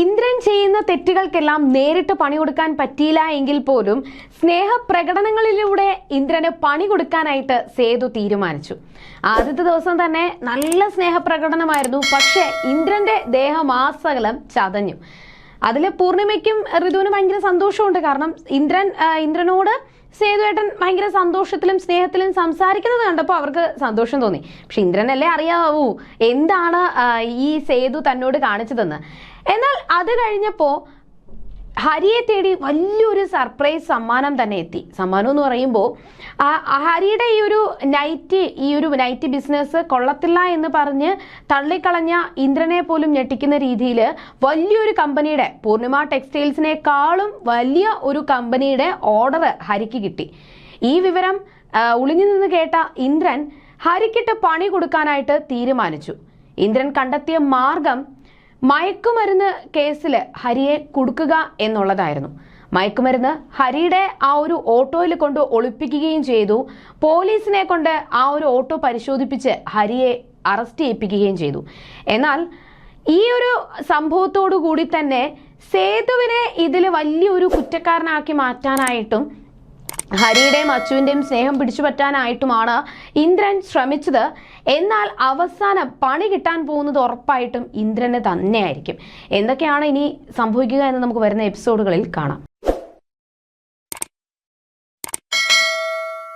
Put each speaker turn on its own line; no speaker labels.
ഇന്ദ്രൻ ചെയ്യുന്ന തെറ്റുകൾക്കെല്ലാം നേരിട്ട് പണി കൊടുക്കാൻ പറ്റിയില്ല എങ്കിൽ പോലും സ്നേഹപ്രകടനങ്ങളിലൂടെ ഇന്ദ്രന് പണി കൊടുക്കാനായിട്ട് സേതു തീരുമാനിച്ചു. ആദ്യത്തെ ദിവസം തന്നെ നല്ല സ്നേഹപ്രകടനമായിരുന്നു. പക്ഷേ ഇന്ദ്രന്റെ ദേഹമാസകലം ചതഞ്ഞു. അതിൽ പൂർണിമയ്ക്കും ഋതുവിനും ഭയങ്കര സന്തോഷമുണ്ട്. കാരണം ഇന്ദ്രൻ ഇന്ദ്രനോട് സേതുവേട്ടൻ ഭയങ്കര സന്തോഷത്തിലും സ്നേഹത്തിലും സംസാരിക്കുന്നത് കണ്ടപ്പോൾ അവർക്ക് സന്തോഷം തോന്നി. പക്ഷെ ഇന്ദ്രനല്ലേ അറിയാവൂ എന്താണ് ഈ സേതു തന്നോട് കാണിച്ചതെന്ന്. എന്നാൽ അത് കഴിഞ്ഞപ്പോൾ ഹരിയെ തേടി വലിയൊരു സർപ്രൈസ് സമ്മാനം തന്നെ എത്തി. സമ്മാനം എന്ന് പറയുമ്പോൾ ഹരിയുടെ ഈ ഒരു നൈറ്റ് ഈ ഒരു നൈറ്റ് ബിസിനസ് കൊള്ളത്തില്ല എന്ന് പറഞ്ഞ് തള്ളിക്കളഞ്ഞ ഇന്ദ്രനെ പോലും ഞെട്ടിക്കുന്ന രീതിയിൽ വലിയൊരു കമ്പനിയുടെ പൂർണിമ ടെക്സ്റ്റൈൽസിനേക്കാളും വലിയ ഒരു കമ്പനിയുടെ ഓർഡർ ഹരിക്ക് കിട്ടി. ഈ വിവരം ഒളിഞ്ഞു നിന്ന് കേട്ട ഇന്ദ്രൻ ഹരിക്കിട്ട് പണി കൊടുക്കാനായിട്ട് തീരുമാനിച്ചു. ഇന്ദ്രൻ കണ്ടെത്തിയ മാർഗം മയക്കുമരുന്ന് കേസിൽ ഹരിയെ കുടുക്കുക എന്നുള്ളതായിരുന്നു. മയക്കുമരുന്ന് ഹരിയുടെ ആ ഒരു ഓട്ടോയിൽ കൊണ്ട് ഒളിപ്പിക്കുകയും ചെയ്തു. പോലീസിനെ കൊണ്ട് ആ ഒരു ഓട്ടോ പരിശോധിപ്പിച്ച് ഹരിയെ അറസ്റ്റ് ചെയ്യിപ്പിക്കുകയും ചെയ്തു. എന്നാൽ ഈ ഒരു സംഭവത്തോടു കൂടി തന്നെ സേതുവിനെ ഇതിൽ വലിയൊരു കുറ്റക്കാരനാക്കി മാറ്റാനായിട്ടും ഹരിയുടെയും അച്ചുവിന്റെയും സ്നേഹം പിടിച്ചു പറ്റാനായിട്ടുമാണ് ഇന്ദ്രൻ ശ്രമിച്ചത്. എന്നാൽ അവസാനം പണി കിട്ടാൻ പോകുന്നത് ഉറപ്പായിട്ടും ഇന്ദ്രന് തന്നെയായിരിക്കും. എന്തൊക്കെയാണ് ഇനി സംഭവിക്കുക എന്ന് നമുക്ക് വരുന്ന എപ്പിസോഡുകളിൽ കാണാം.